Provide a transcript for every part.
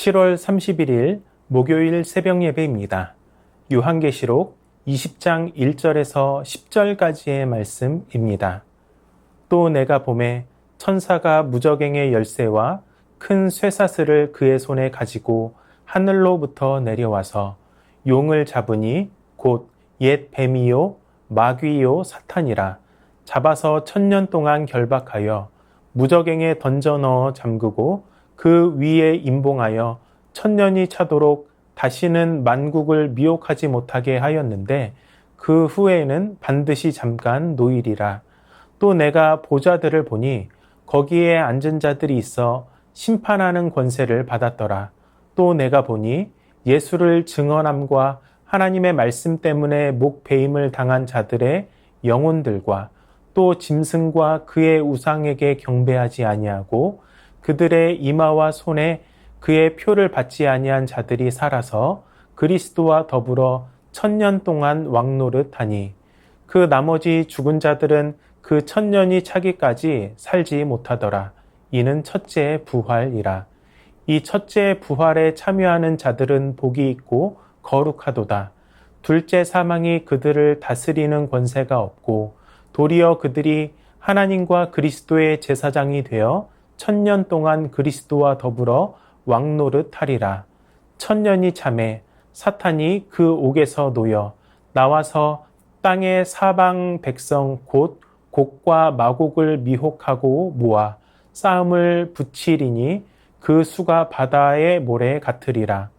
7월 31일 목요일 새벽 예배입니다. 요한계시록 20장 1절에서 10절까지의 말씀입니다. 또 내가 봄에 천사가 무적행의 열쇠와 큰 쇠사슬을 그의 손에 가지고 하늘로부터 내려와서 용을 잡으니 곧 옛 뱀이요 마귀요 사탄이라 잡아서 천년 동안 결박하여 무적행에 던져 넣어 잠그고 그 위에 임봉하여 천년이 차도록 다시는 만국을 미혹하지 못하게 하였는데 그 후에는 반드시 잠깐 노일이라 또 내가 보좌들을 보니 거기에 앉은 자들이 있어 심판하는 권세를 받았더라. 또 내가 보니 예수를 증언함과 하나님의 말씀 때문에 목 베임을 당한 자들의 영혼들과 또 짐승과 그의 우상에게 경배하지 아니하고 그들의 이마와 손에 그의 표를 받지 아니한 자들이 살아서 그리스도와 더불어 천년 동안 왕노릇하니 그 나머지 죽은 자들은 그 천년이 차기까지 살지 못하더라. 이는 첫째 부활이라. 이 첫째 부활에 참여하는 자들은 복이 있고 거룩하도다. 둘째 사망이 그들을 다스리는 권세가 없고 도리어 그들이 하나님과 그리스도의 제사장이 되어 천년 동안 그리스도와 더불어 왕노릇 하리라. 천년이 참에 사탄이 그 옥에서 놓여 나와서 땅의 사방 백성 곧 곡과 마곡을 미혹하고 모아 싸움을 붙이리니 그 수가 바다의 모래 같으리라.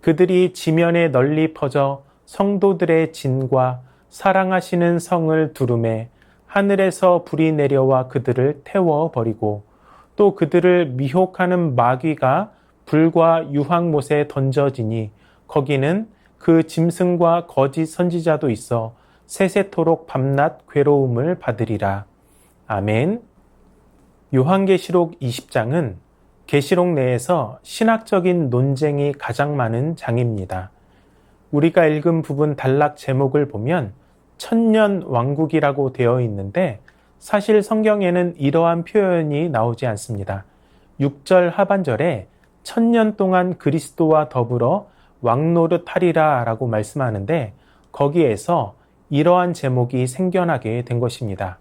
그들이 지면에 널리 퍼져 성도들의 진과 사랑하시는 성을 두름에 하늘에서 불이 내려와 그들을 태워 버리고 또 그들을 미혹하는 마귀가 불과 유황못에 던져지니 거기는 그 짐승과 거짓 선지자도 있어 세세토록 밤낮 괴로움을 받으리라. 아멘. 요한계시록 20장은 계시록 내에서 신학적인 논쟁이 가장 많은 장입니다. 우리가 읽은 부분 단락 제목을 보면 천년 왕국이라고 되어 있는데 사실 성경에는 이러한 표현이 나오지 않습니다. 6절 하반절에 천년 동안 그리스도와 더불어 왕노릇 하리라 라고 말씀하는데 거기에서 이러한 제목이 생겨나게 된 것입니다.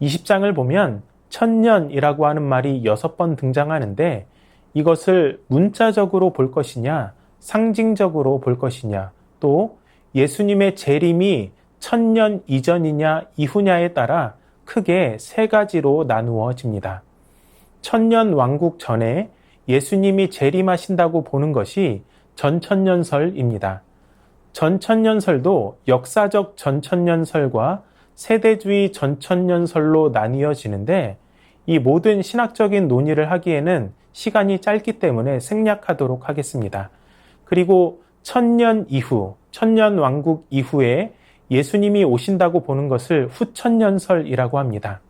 20장을 보면 천년이라고 하는 말이 여섯 번 등장하는데 이것을 문자적으로 볼 것이냐, 상징적으로 볼 것이냐, 또 예수님의 재림이 천년 이전이냐 이후냐에 따라 크게 세 가지로 나누어집니다. 천년 왕국 전에 예수님이 재림하신다고 보는 것이 전천년설입니다. 전천년설도 역사적 전천년설과 세대주의 전천년설로 나뉘어지는데 이 모든 신학적인 논의를 하기에는 시간이 짧기 때문에 생략하도록 하겠습니다. 그리고 천년 이후, 천년 왕국 이후에 예수님이 오신다고 보는 것을 후천년설이라고 합니다.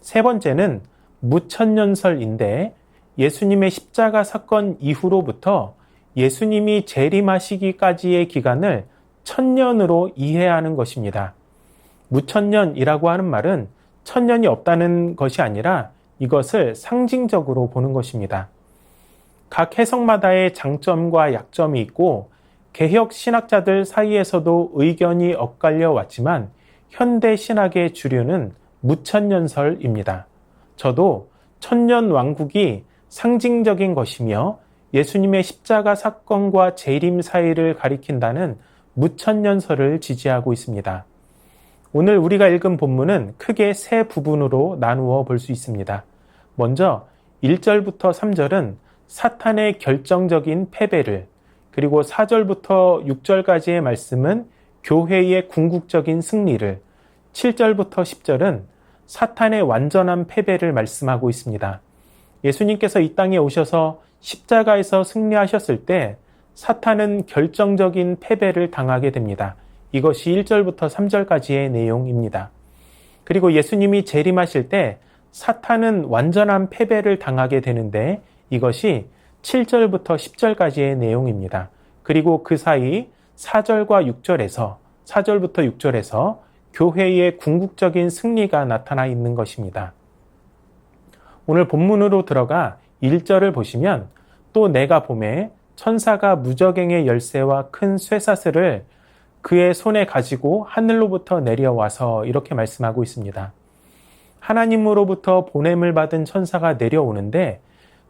세 번째는 무천년설인데 예수님의 십자가 사건 이후로부터 예수님이 재림하시기까지의 기간을 천년으로 이해하는 것입니다. 무천년이라고 하는 말은 천년이 없다는 것이 아니라 이것을 상징적으로 보는 것입니다. 각 해석마다의 장점과 약점이 있고 개혁 신학자들 사이에서도 의견이 엇갈려 왔지만 현대 신학의 주류는 무천년설입니다. 저도 천년 왕국이 상징적인 것이며 예수님의 십자가 사건과 재림 사이를 가리킨다는 무천년설을 지지하고 있습니다. 오늘 우리가 읽은 본문은 크게 세 부분으로 나누어 볼 수 있습니다. 먼저 1절부터 3절은 사탄의 결정적인 패배를 그리고 4절부터 6절까지의 말씀은 교회의 궁극적인 승리를, 7절부터 10절은 사탄의 완전한 패배를 말씀하고 있습니다. 예수님께서 이 땅에 오셔서 십자가에서 승리하셨을 때 사탄은 결정적인 패배를 당하게 됩니다. 이것이 1절부터 3절까지의 내용입니다. 그리고 예수님이 재림하실 때 사탄은 완전한 패배를 당하게 되는데 이것이 7절부터 10절까지의 내용입니다. 그리고 그 사이 4절과 6절에서 4절부터 6절에서 교회의 궁극적인 승리가 나타나 있는 것입니다. 오늘 본문으로 들어가 1절을 보시면 또 내가 봄에 천사가 무적행의 열쇠와 큰 쇠사슬을 그의 손에 가지고 하늘로부터 내려와서 이렇게 말씀하고 있습니다. 하나님으로부터 보냄을 받은 천사가 내려오는데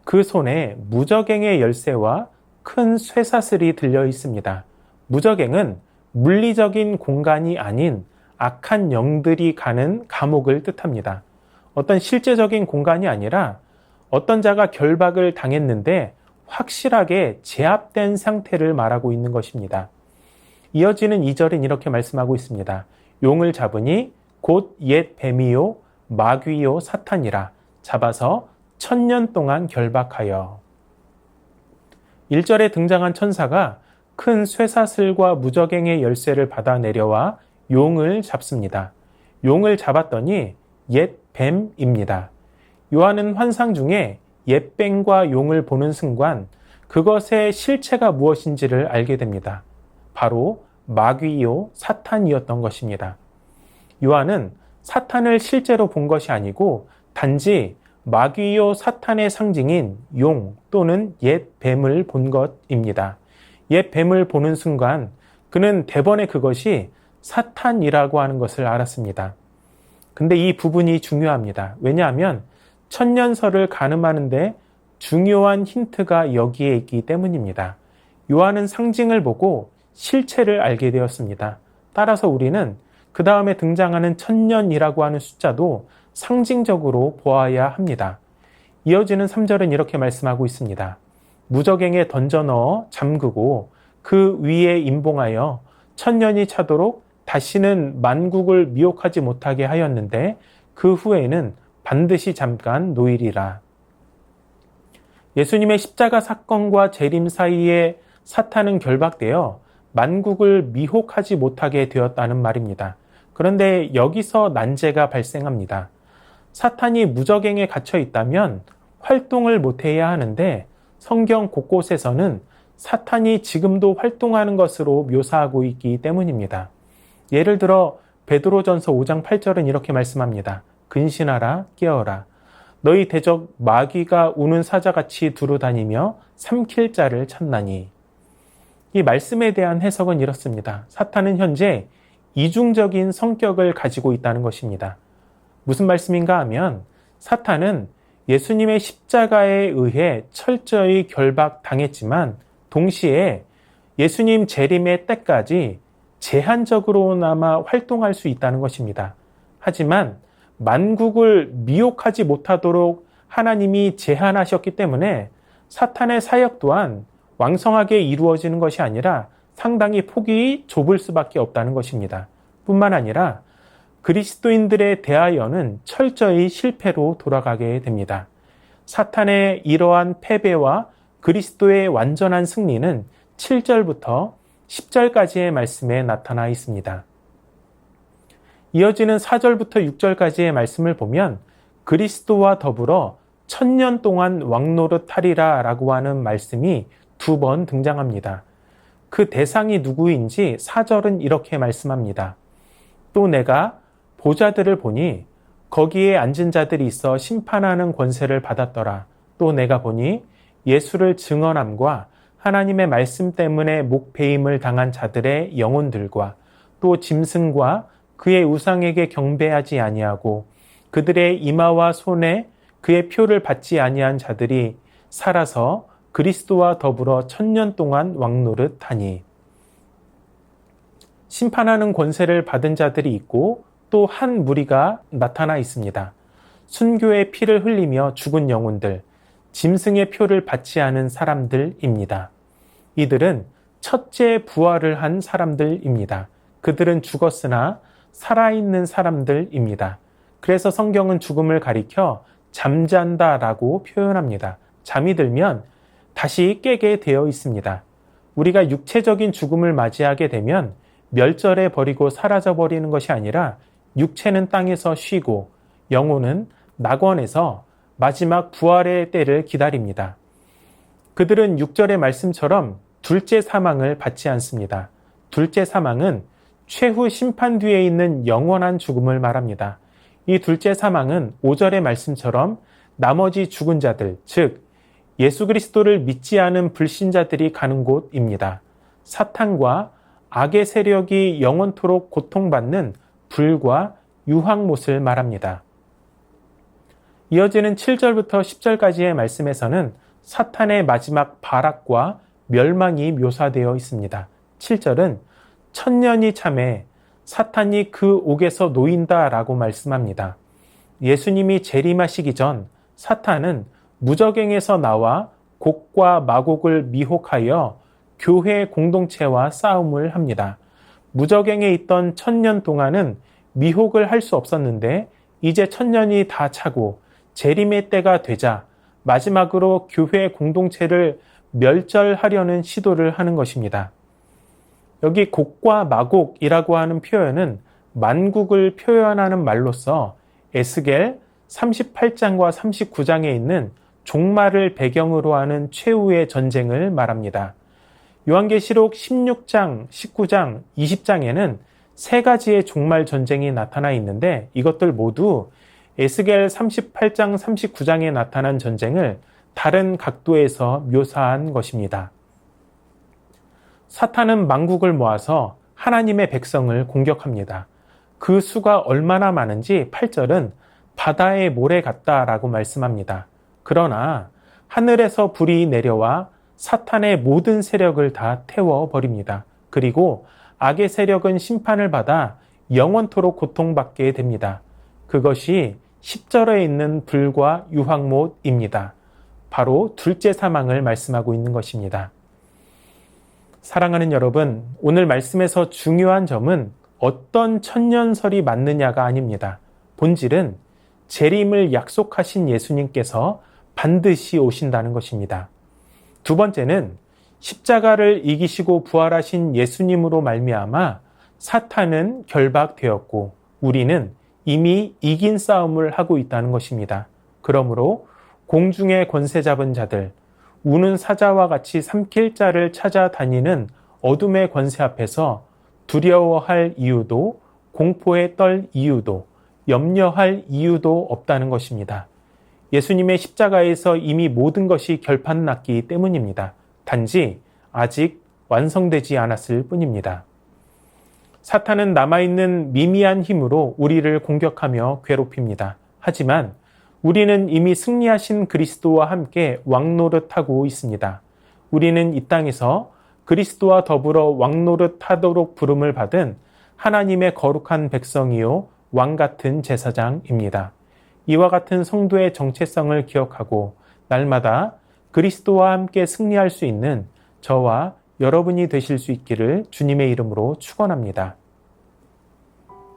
그 손에 무적행의 열쇠와 큰 쇠사슬이 들려 있습니다. 무적행은 물리적인 공간이 아닌 악한 영들이 가는 감옥을 뜻합니다. 어떤 실제적인 공간이 아니라 어떤 자가 결박을 당했는데 확실하게 제압된 상태를 말하고 있는 것입니다. 이어지는 2절은 이렇게 말씀하고 있습니다. 용을 잡으니 곧 옛 뱀이요 마귀요 사탄이라 잡아서 천년 동안 결박하여 1절에 등장한 천사가 큰 쇠사슬과 무적행의 열쇠를 받아 내려와 용을 잡습니다. 용을 잡았더니 옛 뱀입니다. 요한은 환상 중에 옛 뱀과 용을 보는 순간 그것의 실체가 무엇인지를 알게 됩니다. 바로 마귀요 사탄이었던 것입니다. 요한은 사탄을 실제로 본 것이 아니고 단지 마귀요 사탄의 상징인 용 또는 옛 뱀을 본 것입니다. 옛 뱀을 보는 순간 그는 대번에 그것이 사탄이라고 하는 것을 알았습니다. 근데 이 부분이 중요합니다. 왜냐하면 천년설을 가늠하는데 중요한 힌트가 여기에 있기 때문입니다. 요한은 상징을 보고 실체를 알게 되었습니다. 따라서 우리는 그 다음에 등장하는 천년이라고 하는 숫자도 상징적으로 보아야 합니다. 이어지는 3절은 이렇게 말씀하고 있습니다. 무적행에 던져 넣어 잠그고 그 위에 임봉하여 천년이 차도록 다시는 만국을 미혹하지 못하게 하였는데 그 후에는 반드시 잠깐 노일이라. 예수님의 십자가 사건과 재림 사이에 사탄은 결박되어 만국을 미혹하지 못하게 되었다는 말입니다. 그런데 여기서 난제가 발생합니다. 사탄이 무적행에 갇혀 있다면 활동을 못해야 하는데 성경 곳곳에서는 사탄이 지금도 활동하는 것으로 묘사하고 있기 때문입니다. 예를 들어 베드로전서 5장 8절은 이렇게 말씀합니다. 근신하라 깨어라 너희 대적 마귀가 우는 사자같이 두루 다니며 삼킬 자를 찾나니 이 말씀에 대한 해석은 이렇습니다. 사탄은 현재 이중적인 성격을 가지고 있다는 것입니다. 무슨 말씀인가 하면 사탄은 예수님의 십자가에 의해 철저히 결박당했지만 동시에 예수님 재림의 때까지 제한적으로나마 활동할 수 있다는 것입니다. 하지만 만국을 미혹하지 못하도록 하나님이 제한하셨기 때문에 사탄의 사역 또한 왕성하게 이루어지는 것이 아니라 상당히 폭이 좁을 수밖에 없다는 것입니다. 뿐만 아니라 그리스도인들에 대하여는 철저히 실패로 돌아가게 됩니다. 사탄의 이러한 패배와 그리스도의 완전한 승리는 7절부터 10절까지의 말씀에 나타나 있습니다. 이어지는 4절부터 6절까지의 말씀을 보면 그리스도와 더불어 천년 동안 왕노릇 하리라 라고 하는 말씀이 두 번 등장합니다. 그 대상이 누구인지 4절은 이렇게 말씀합니다. 또 내가 보자들을 보니 거기에 앉은 자들이 있어 심판하는 권세를 받았더라. 또 내가 보니 예수를 증언함과 하나님의 말씀 때문에 목배임을 당한 자들의 영혼들과 또 짐승과 그의 우상에게 경배하지 아니하고 그들의 이마와 손에 그의 표를 받지 아니한 자들이 살아서 그리스도와 더불어 천년 동안 왕노릇 하니 심판하는 권세를 받은 자들이 있고 또 한 무리가 나타나 있습니다. 순교의 피를 흘리며 죽은 영혼들, 짐승의 표를 받지 않은 사람들입니다. 이들은 첫째 부활을 한 사람들입니다. 그들은 죽었으나 살아있는 사람들입니다. 그래서 성경은 죽음을 가리켜 잠잔다 라고 표현합니다. 잠이 들면 다시 깨게 되어 있습니다. 우리가 육체적인 죽음을 맞이하게 되면 멸절해 버리고 사라져 버리는 것이 아니라 육체는 땅에서 쉬고 영혼은 낙원에서 마지막 부활의 때를 기다립니다. 그들은 6절의 말씀처럼 둘째 사망을 받지 않습니다. 둘째 사망은 최후 심판 뒤에 있는 영원한 죽음을 말합니다. 이 둘째 사망은 5절의 말씀처럼 나머지 죽은 자들, 즉 예수 그리스도를 믿지 않은 불신자들이 가는 곳입니다. 사탄과 악의 세력이 영원토록 고통받는 불과 유황못을 말합니다. 이어지는 7절부터 10절까지의 말씀에서는 사탄의 마지막 발악과 멸망이 묘사되어 있습니다. 7절은 천년이 참에 사탄이 그 옥에서 놓인다 라고 말씀합니다. 예수님이 재림하시기 전 사탄은 무적행에서 나와 곡과 마곡을 미혹하여 교회 공동체와 싸움을 합니다. 무적행에 있던 천년 동안은 미혹을 할 수 없었는데 이제 천년이 다 차고 재림의 때가 되자 마지막으로 교회 공동체를 멸절하려는 시도를 하는 것입니다. 여기 곡과 마곡이라고 하는 표현은 만국을 표현하는 말로서 에스겔 38장과 39장에 있는 종말을 배경으로 하는 최후의 전쟁을 말합니다. 요한계시록 16장, 19장, 20장에는 세 가지의 종말 전쟁이 나타나 있는데 이것들 모두 에스겔 38장, 39장에 나타난 전쟁을 다른 각도에서 묘사한 것입니다. 사탄은 망국을 모아서 하나님의 백성을 공격합니다. 그 수가 얼마나 많은지 8절은 바다의 모래 같다라고 말씀합니다. 그러나 하늘에서 불이 내려와 사탄의 모든 세력을 다 태워버립니다. 그리고 악의 세력은 심판을 받아 영원토록 고통받게 됩니다. 그것이 10절에 있는 불과 유황못입니다. 바로 둘째 사망을 말씀하고 있는 것입니다. 사랑하는 여러분, 오늘 말씀에서 중요한 점은 어떤 천년설이 맞느냐가 아닙니다. 본질은 재림을 약속하신 예수님께서 반드시 오신다는 것입니다. 두 번째는 십자가를 이기시고 부활하신 예수님으로 말미암아 사탄은 결박되었고 우리는 이미 이긴 싸움을 하고 있다는 것입니다. 그러므로 공중의 권세 잡은 자들, 우는 사자와 같이 삼킬 자를 찾아다니는 어둠의 권세 앞에서 두려워할 이유도 공포에 떨 이유도 염려할 이유도 없다는 것입니다. 예수님의 십자가에서 이미 모든 것이 결판났기 때문입니다. 단지 아직 완성되지 않았을 뿐입니다. 사탄은 남아있는 미미한 힘으로 우리를 공격하며 괴롭힙니다. 하지만 우리는 이미 승리하신 그리스도와 함께 왕노릇하고 있습니다. 우리는 이 땅에서 그리스도와 더불어 왕노릇하도록 부름을 받은 하나님의 거룩한 백성이요 왕 같은 제사장입니다. 이와 같은 성도의 정체성을 기억하고 날마다 그리스도와 함께 승리할 수 있는 저와 여러분이 되실 수 있기를 주님의 이름으로 축원합니다.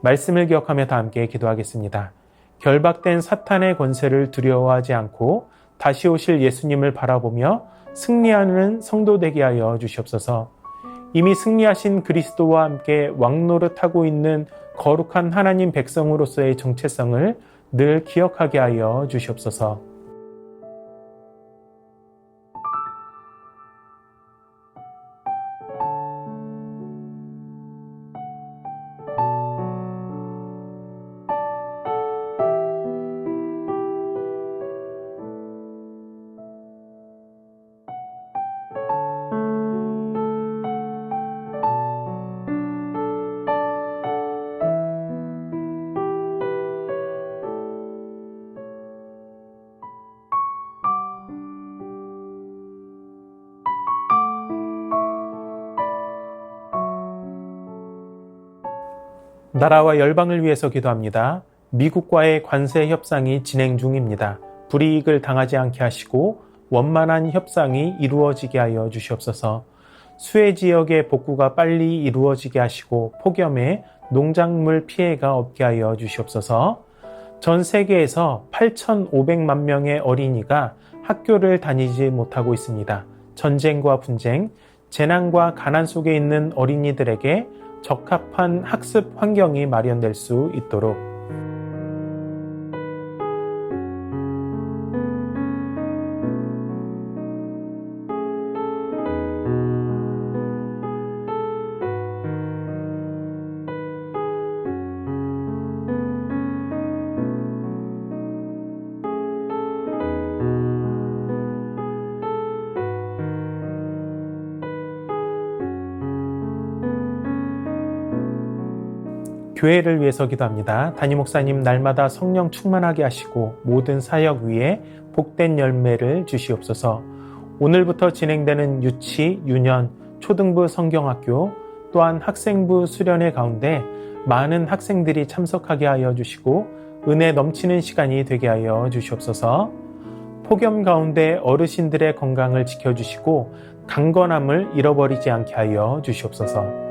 말씀을 기억하며 다 함께 기도하겠습니다. 결박된 사탄의 권세를 두려워하지 않고 다시 오실 예수님을 바라보며 승리하는 성도 되게 하여 주시옵소서. 이미 승리하신 그리스도와 함께 왕노릇하고 있는 거룩한 하나님 백성으로서의 정체성을 늘 기억하게 하여 주시옵소서. 나라와 열방을 위해서 기도합니다. 미국과의 관세 협상이 진행 중입니다. 불이익을 당하지 않게 하시고 원만한 협상이 이루어지게 하여 주시옵소서. 수해 지역의 복구가 빨리 이루어지게 하시고 폭염에 농작물 피해가 없게 하여 주시옵소서. 전 세계에서 8,500만 명의 어린이가 학교를 다니지 못하고 있습니다. 전쟁과 분쟁, 재난과 가난 속에 있는 어린이들에게 적합한 학습 환경이 마련될 수 있도록 교회를 위해서 기도합니다. 담임 목사님 날마다 성령 충만하게 하시고 모든 사역 위에 복된 열매를 주시옵소서. 오늘부터 진행되는 유치, 유년, 초등부 성경학교 또한 학생부 수련회 가운데 많은 학생들이 참석하게 하여 주시고 은혜 넘치는 시간이 되게 하여 주시옵소서. 폭염 가운데 어르신들의 건강을 지켜주시고 강건함을 잃어버리지 않게 하여 주시옵소서.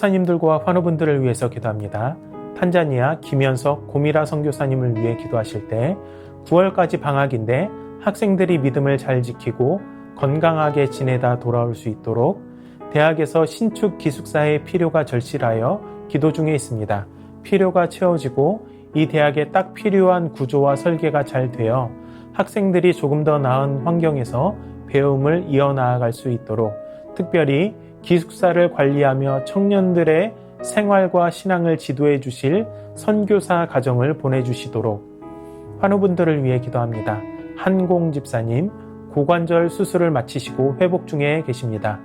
선교사님들과 환우분들을 위해서 기도합니다. 탄자니아 김현석 고미라 선교사님을 위해 기도하실 때 9월까지 방학인데 학생들이 믿음을 잘 지키고 건강하게 지내다 돌아올 수 있도록 대학에서 신축 기숙사의 필요가 절실하여 기도 중에 있습니다. 필요가 채워지고 이 대학에 딱 필요한 구조와 설계가 잘 되어 학생들이 조금 더 나은 환경에서 배움을 이어나갈 수 있도록 특별히 기숙사를 관리하며 청년들의 생활과 신앙을 지도해 주실 선교사 가정을 보내주시도록 환우분들을 위해 기도합니다. 한공 집사님, 고관절 수술을 마치시고 회복 중에 계십니다.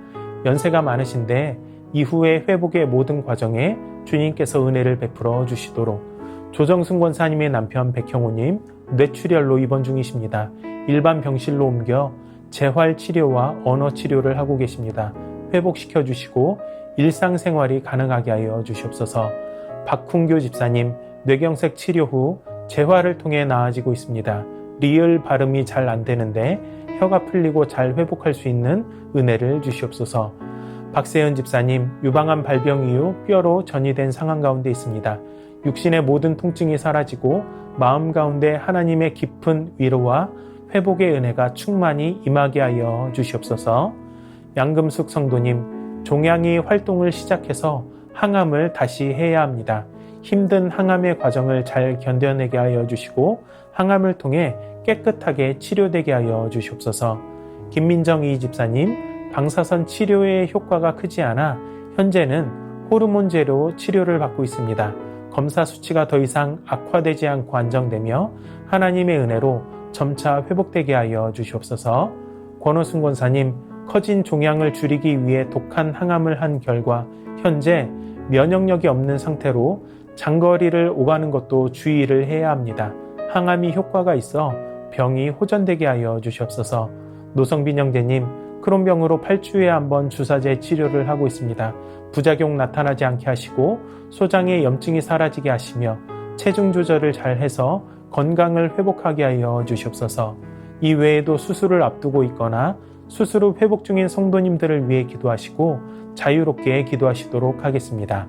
연세가 많으신데 이후에 회복의 모든 과정에 주님께서 은혜를 베풀어 주시도록 조정승 권사님의 남편 백형우님 뇌출혈로 입원 중이십니다. 일반 병실로 옮겨 재활 치료와 언어 치료를 하고 계십니다. 회복시켜 주시고 일상생활이 가능하게 하여 주시옵소서. 박훈교 집사님 뇌경색 치료 후 재활을 통해 나아지고 있습니다. 리을 발음이 잘 안 되는데 혀가 풀리고 잘 회복할 수 있는 은혜를 주시옵소서. 박세현 집사님 유방암 발병 이후 뼈로 전이된 상황 가운데 있습니다. 육신의 모든 통증이 사라지고 마음 가운데 하나님의 깊은 위로와 회복의 은혜가 충만히 임하게 하여 주시옵소서. 양금숙 성도님, 종양이 활동을 시작해서 항암을 다시 해야 합니다. 힘든 항암의 과정을 잘 견뎌내게 하여 주시고 항암을 통해 깨끗하게 치료되게 하여 주시옵소서. 김민정 이 집사님, 방사선 치료의 효과가 크지 않아 현재는 호르몬제로 치료를 받고 있습니다. 검사 수치가 더 이상 악화되지 않고 안정되며 하나님의 은혜로 점차 회복되게 하여 주시옵소서. 권호순 권사님, 커진 종양을 줄이기 위해 독한 항암을 한 결과 현재 면역력이 없는 상태로 장거리를 오가는 것도 주의를 해야 합니다. 항암이 효과가 있어 병이 호전되게 하여 주시옵소서. 노성빈 형제님, 크론병으로 8주에 한 번 주사제 치료를 하고 있습니다. 부작용 나타나지 않게 하시고 소장의 염증이 사라지게 하시며 체중 조절을 잘 해서 건강을 회복하게 하여 주시옵소서. 이 외에도 수술을 앞두고 있거나 후 회복 중인 성도님들을 위해 기도하시고 자유롭게 기도하시도록 하겠습니다.